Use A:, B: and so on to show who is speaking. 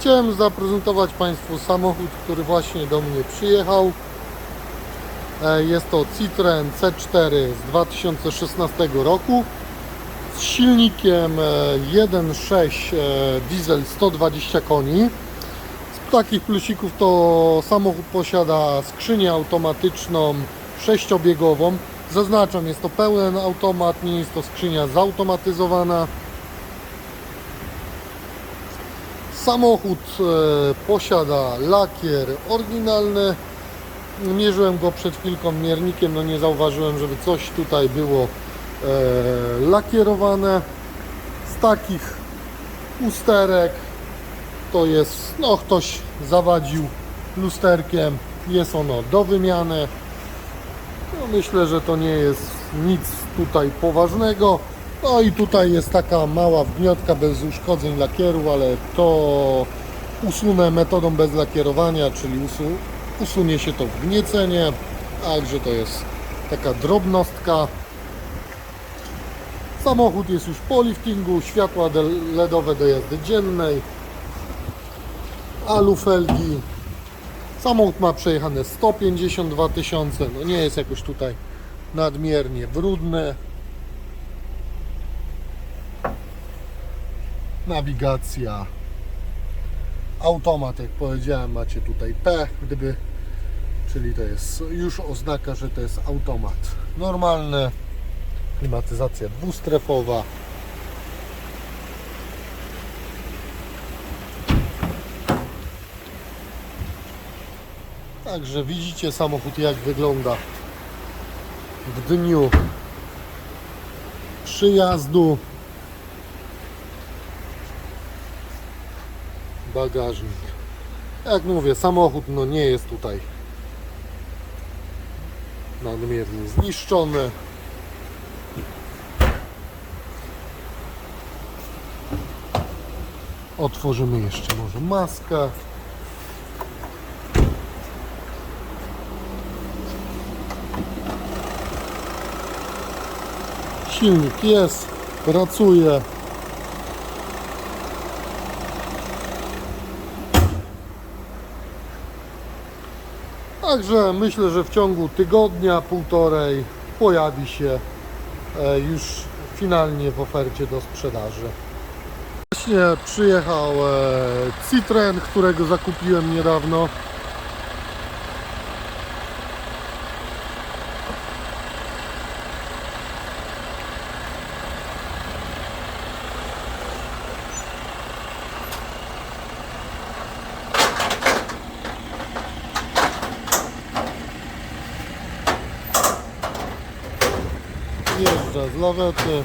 A: Chciałem zaprezentować Państwu samochód, który właśnie do mnie przyjechał. E, Jest to Citroen C4 z 2016 roku z silnikiem e, 1.6 e, diesel 120 koni. Z takich plusików to samochód posiada skrzynię automatyczną sześciobiegową. Zaznaczam, jest to pełen automat, nie jest to skrzynia zautomatyzowana. Samochód e, posiada lakier oryginalny. Mierzyłem go przed chwilką miernikiem, no nie zauważyłem, żeby coś tutaj było e, lakierowane. Z takich usterek to jest, no ktoś zawadził lusterkiem, jest ono do wymiany. No, myślę, że to nie jest nic tutaj poważnego. No i tutaj jest taka mała wgniotka bez uszkodzeń lakieru, ale to usunę metodą bez lakierowania, czyli usu, usunie się to wgniecenie. Także to jest taka drobnostka. Samochód jest już po liftingu, światła LEDowe do jazdy dziennej, alufelgi. Samochód ma przejechane 152 tysiące, no nie jest jakoś tutaj nadmiernie brudny. Nawigacja. Automat, jak powiedziałem, macie tutaj P, gdyby, czyli to jest już oznaka, że to jest automat normalny. Klimatyzacja dwustrefowa. Także widzicie samochód jak wygląda w dniu przyjazdu. Bagażnik. Jak mówię, samochód no nie jest tutaj nadmiernie zniszczony. Otworzymy jeszcze może maskę. Silnik jest, pracuje. Także myślę, że w ciągu tygodnia, półtorej pojawi się e, już finalnie w ofercie do sprzedaży. Właśnie przyjechał e, Citroen, którego zakupiłem niedawno. Jeżdża z lawety.